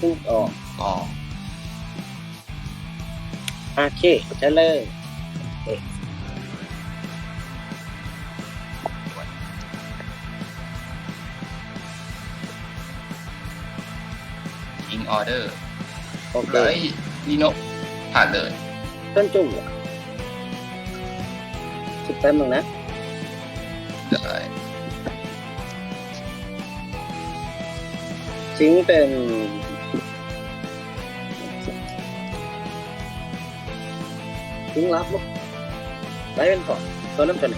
ซึ่งออกก็โอเคใช่เลยทิ้งออเดอร์โอเคไลท์นีโนผ่านเลยต้นจุ่มเหรอสิบแป๊บนึงนะได้ซิงเป็น ซิงค์รับลูกไว้เป็นก่อนตัวน้ำตัวไหน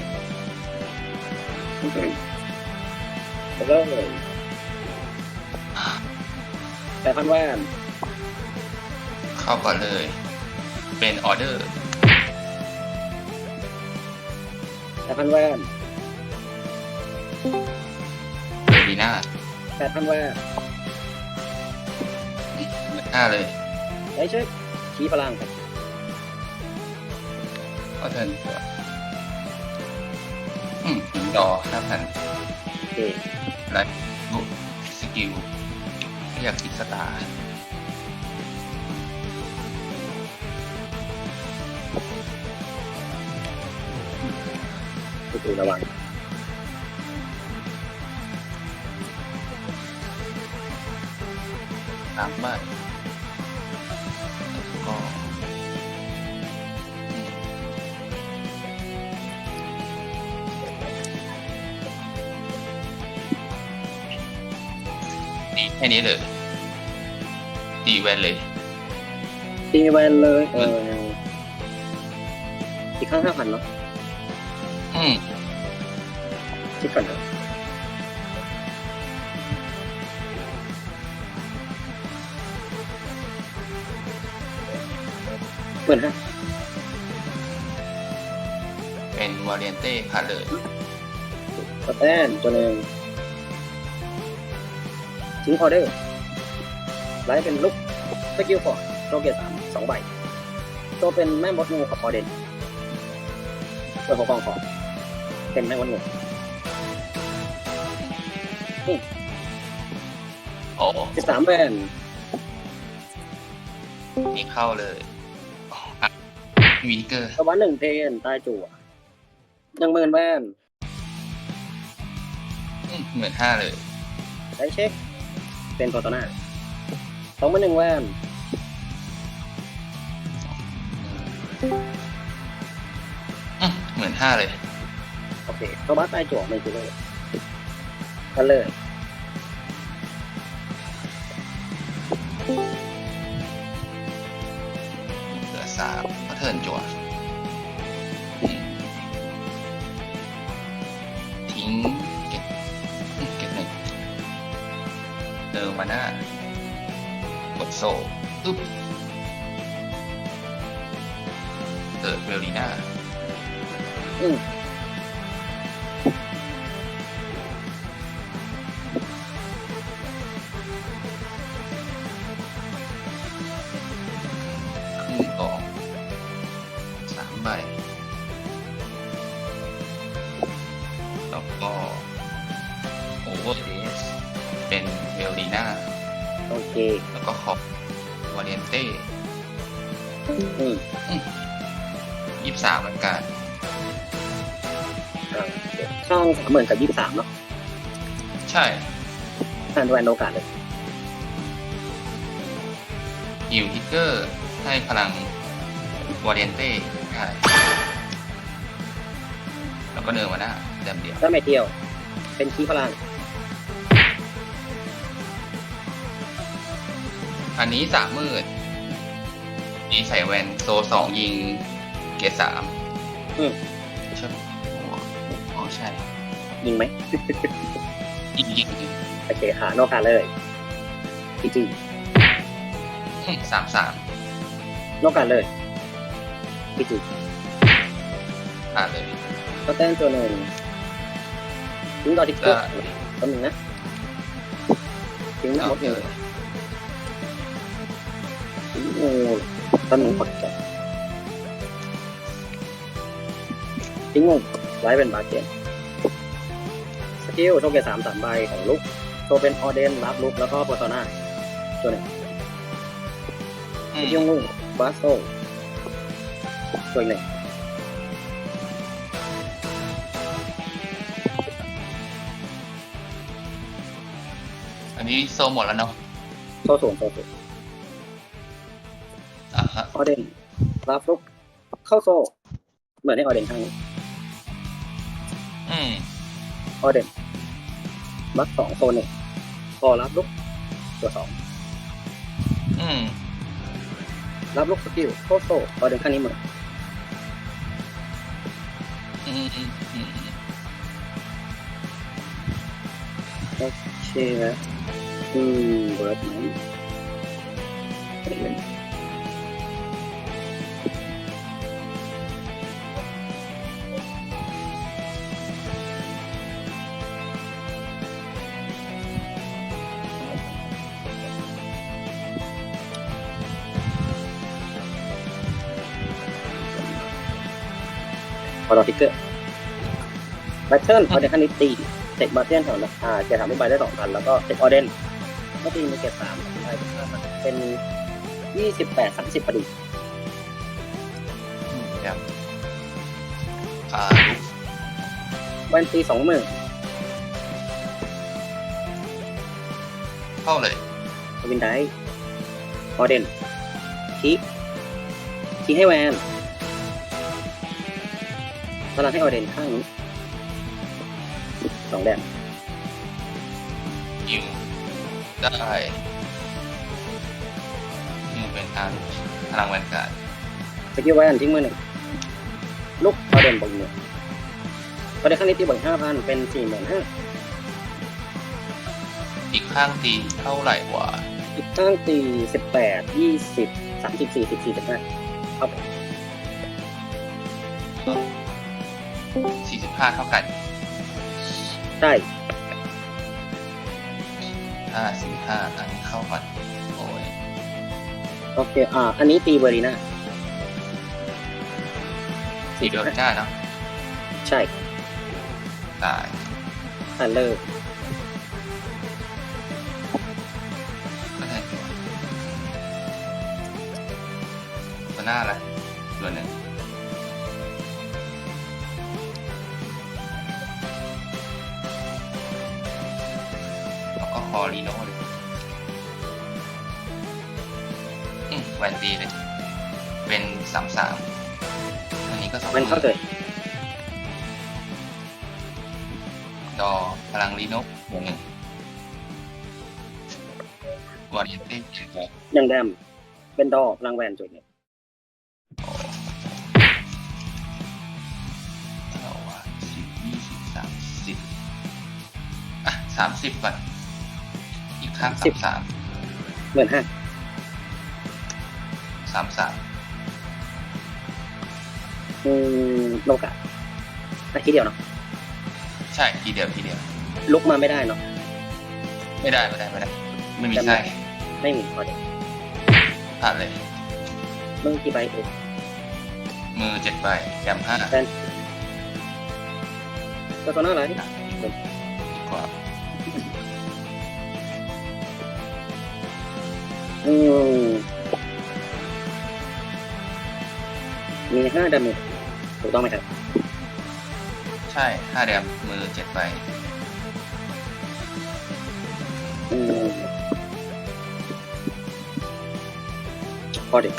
แล้วก็แต่พันแว่นเข้าก่อนเลย เป็นออเดอร์แต่พันแว่นเบอร์ดีน่าแต่พันแว่นเหมือนห้าเลยไอ้เช็คชี้พลังครับ ก็เทิร์นตัวอืมถึงดอห้าพันโอเคไลท์บุกสกิลเรียกติดสตาร์ไปดูระวังสามใบแค่นี้เลยดีแวนเลย ตีแวนเลย เอออีกข้างห้าพันเนาะอืมคิดก่อนนะเปิดฮะเป็นวาเรียนเต้ผ่านเลยสแตนตัวหนึ่ง ทิ้งพอเดอร์ไลท์เป็นลูกสกิลฟอร์ดโจเกียร์สามสองใบ ตัวเป็นแม่มดงูกับพอเดนตัวของกองของเป็นแม่มดงูโอ้สิบสามแวนนี่เข้าเลยอ๋ออะวินเกอร์ตะวันหนึ่งเพนใต้จั่วยังหมื่นแวนอืมเหมือนห้าเลยใช้เช็ค เป็นโปรโตนาสองหมื่นหนึ่งแวนอืมเหมือนห้าเลย โอเคตัวบัสใต้จั่วไม่จุเลยกันเลยเหลือสามก็เทิร์นจั่วอืมทิ้ง เดินมาหน้ากดโซ่ปึ๊บเกิดเวลลีน่าอื โอเคแล้วก็ขอบวาเรียนเต้อืมยี่สามเหมือนกันอ่าโอเคช่องสามหมื่นกับยี่สิบสามเนาะใช่ทานแวนโอกาสเลยฮิวทิกเกอร์ให้พลังวาเรียนเต้ได้แล้วก็เนินมาหน้าแดมเดียวถ้าไม่เที่ยว เป็นคีพลัง อันนี้สามหมื่นนี่ใส่แวนโซสองยิงเกรดสามอืม ใช่ไหมอ๋อใช่ยิงไหม ยิงยิงยิงโอเคค่ะโนกาเลยพีจีสามสามโนกาเลยพีจีผ่านเลยก็แต้มตัวหนึ่งทิ้งดอทิกเกอได้ร์ตัวหนึ่งนะทิ้งหน้าโอมดเคเลยทิ้ งงูตัวหนึ่งกดจบทิ้งงูไว้เป็นบาเกนสกิลโชว์เกตสามสามใบของลุกโชว์เป็นออเดนรับลุกแล้วก็โปรโตนาตัวหนึ่งมเที่ยวงูบาสโซตัวอีกหนึ่งอันนี้โซหมดแล้วเนาะโซสูงโซสูง อะฮะออเดนลาฟลุกเข้าโซเหมือนที่ออเดนครั้งนี้อืมออเดนบัคสองโซหนึ่งพอรับลุกตัวสองอืมรับลุกสกิลเข้าโซออเดนครั้งนี้เหมือนอืมอืมอืมอืมโอเคนะอืมเบิร์ดไหมเล่น อเราทิกเกอร์แบทเทิลออเดนคันนี้ตีเทคบาเทียนแถวนะอ่าเกียร์ถามลูกใบได้สองพันแล้วก็เทคออเดนก็ตีมีเกียร์สามใบเป็นห้าพันเป็นยี่สิบแปดสามสิบพอดีอืมเดี๋ยวอ่าลุกแวนตีสองหมื่นเข้าเลยวินได้ออเดนคีคีให้แวน พลังให้ออเดนข้างนี้สองแดงยิวได้ยิวเป็นทางพลังแวนการ์ดสกิลแวนทิ้งมือหนึ่งลูกออเดนบวกหนึ่งออเดนข้างนี้ตีบวกห้าพันเป็นสี่หมื่นห้าอีกข้างตีเท่าไหร่กว่าอีกข้างตีสิบแปดยี่สิบสามสิบสี่สิบสี่สิบห้าเอาไปสี่สิบ ห้าเท่ากันได้ห้าสี่ห้าอันนี้เข้าก่อนโอ้ยโอเค อ่า อันนี้ตีเบอร์ลีน่าสี่เดือนหน้าเนาะใช่ตายทันเลอร์ก็ได้ตัวตัวหน้าละตัวหนึ่ง คอรีโน่เลยอืมแวนดีเลย เป็นสามสามอันนี้ก็สองมันเข้าเลยดอพลังรีโน่บวกหนึ่งวาริเต้ถือว่ายังแดมเป็นดอกรางแวนจุดเนี่ยเอาว่ะสิบยี่สิบสามสิบอะสามสิบก่อน อีกข้างสามสามเหมือนห้าสามสามอืมโลกะอะทีเดียวเนาะใช่ทีเดียวทีเดียว ลุกมาไม่ได้เนาะไม่ได้ไม่ได้ไม่ได้ไม่มีไส้ไม่มีพอดีผ่านเลยมึงกี่ใบเองมือเจ็ดใบแกมห้าตัวตัวหน้าอะไรดีกว่า อืมมีห้าดาเมจถูกต้องไหมครับ ใช่ห้าแดมมือเจ็ดใบอืมพอดี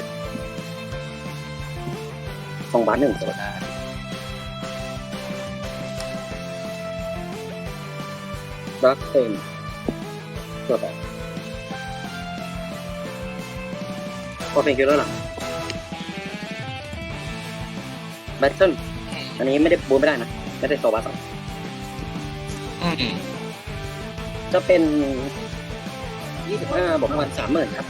สองบาทหนึ่งตัวหน้ารักเต็มตัวแบบ พอเป็นคิวแล้วหลังแบทเทิลอันนี้ไม่ได้บูนไม่ได้นะ ไม่ได้โซบาสองอืมอืมจะเป็นยี่สิบห้าบวกวันสามหมื่นครับ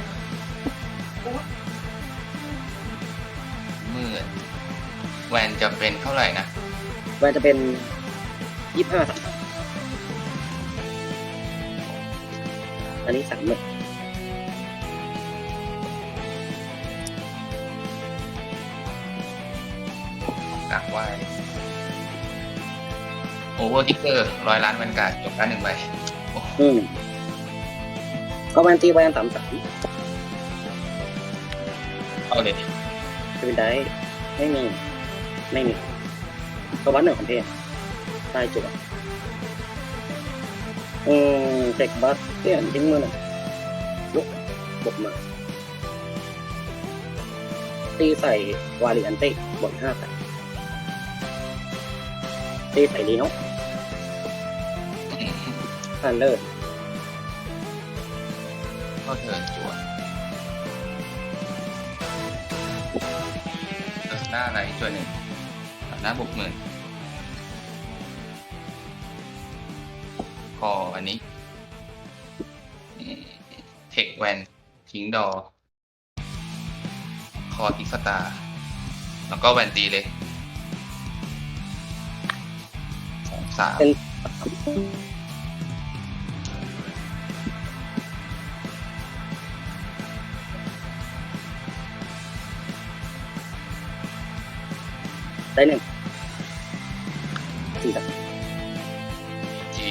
มือแวนจะเป็นเท่าไหร่นะแวนจะเป็นยี่ห้าสามอันนี้สามหมื่น กลางไหวโอเวอร์ทิกเกอร์ร้อยล้านแวนการ์ดจบการดหนึ่งใบโอ้อืมก็แวนตีแวนสามสามเอาเลยจะเป็นได้ ไม่มี ไม่มีก็วัดหนึ่งของเพศใต้จุดอืมเทคบัสเปลี่ยนทิ้งมือหนึ่งลุกบกมาตีใส่วาริอันเต้บนห้าแปด ตีใส่ลีโนอืมฮันเลอร์เข้าเทินจั่วเออหน้าอะไรจั่วหนึ่งหน้าบวกหมื่นคออันนี้ เทคแวนทิ้งดอ คอทิกสตาร์ แล้วก็แวนตีเลย สองสามได้หนึ่งสี่ดับจี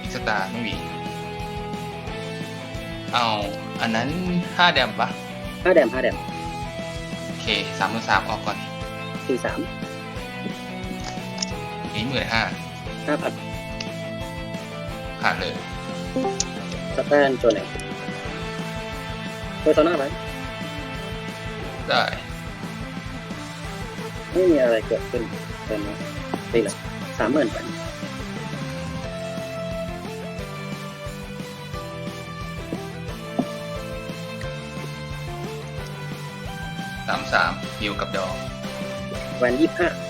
ทิกสตาร์ไม่มีเอา อันนั้นห้าแดมปะห้าแดมห้าแดมโอเคสามหมื่นสามออกก่อนสี่สามนี้ห มื่นห้าห้าพันขาดเลยสแตนโจนหนึ่งโดยโซน่าไปได้ไม่มีอะไรเกิดขึ้นเต็มนะตีละสามหมื่นแปดสามสามฮิวกับดอกแวนยี่ห้า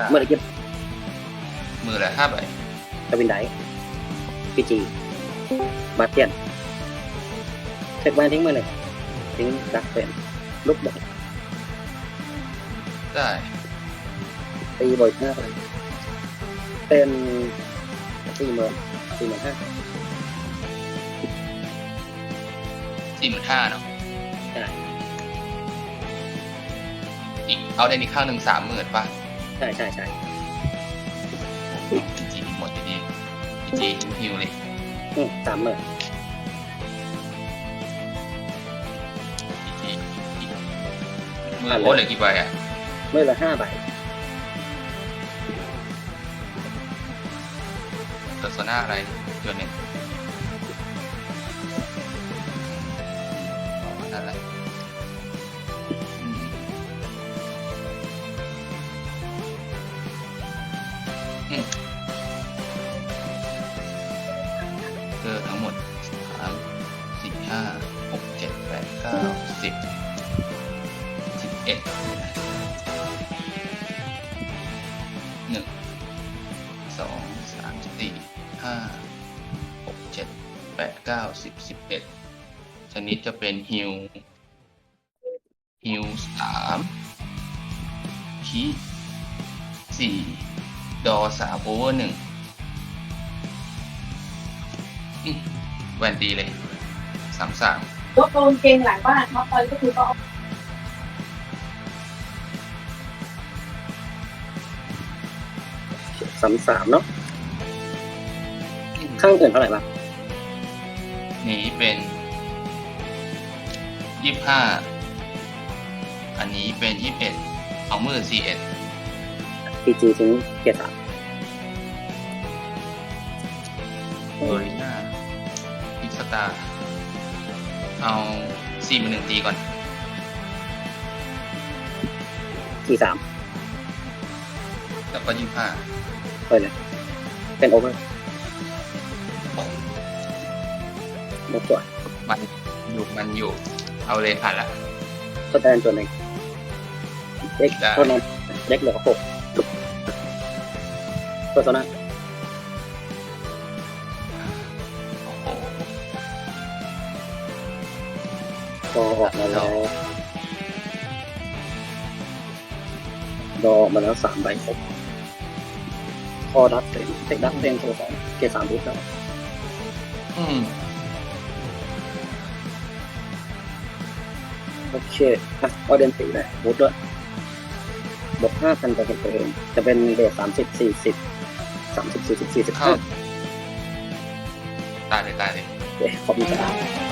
สตาร์เมื่อกี้มือละห้าใบตะวินไดพีจีบาเทียนเช็คแวนทิ้งมือหนึ่งทิ้งดักเป็นลูกบอลได้ตีบ่อยหน้าไปเป็นสี่หมื่นสี่หมื่นห้าสี่หมื่นห้าเนาะใช่อีกเอาได้อีกข้างหนึ่งสามหมื่นป่ะ ใช่ใช่ใช่พีจีหมดทีนี้พีจีทิ้งฮิวเลยอืมสามหมื่นพีจีมือโอ้เหลือกี่ใบอะเมื่อละห้าใบเพอร์โซนาอะไรจวนหนึ่ง ชนิดจะเป็นฮิวฮิวสามคีสี่ดอสามโอเวอร์หนึ่งอืมแวนตีเลยสามสามรถโดนเกงหลังบ้านเขาไปก็คือก็เอาสามสามเนาะข้างอื่นเท่าไหร่บ้างนี้เป็น ยี่ห้าอันนี้เป็นยี่สิบเอ็ดเอามือสี่เอ็ดพีจีทิ้งเกียร์สามโอริน่าพิกสตาร์เอาสี่มาหนึ่งตีก่อนสี่สามแล้วก็ยี่ห้าไปเลยเป็นโอเวอร์ลบตัวมันอยู่มันอยู่ เอาเลยผ่านละสแตนตัวหนึ่งเด็กได้เท่านั้นเด็กเหลือหกเพอร์โซน่าโอ้โหดอออกมาแล้วดอออกมาแล้วสามใบครบคอดับเต็มเทคดับเต็มตัวสองเกียร์สามรูปแล้วอืม โอเคอะเอาเดนสีเลยบูทด้วยบวกห้าพันต่อเหตุตัวเองจะเป็นเบสสามสิบสี่สิบสามสิบสี่สิบสี่สิบเข้าห้าตายเลยตายเลยขอบคุณครับ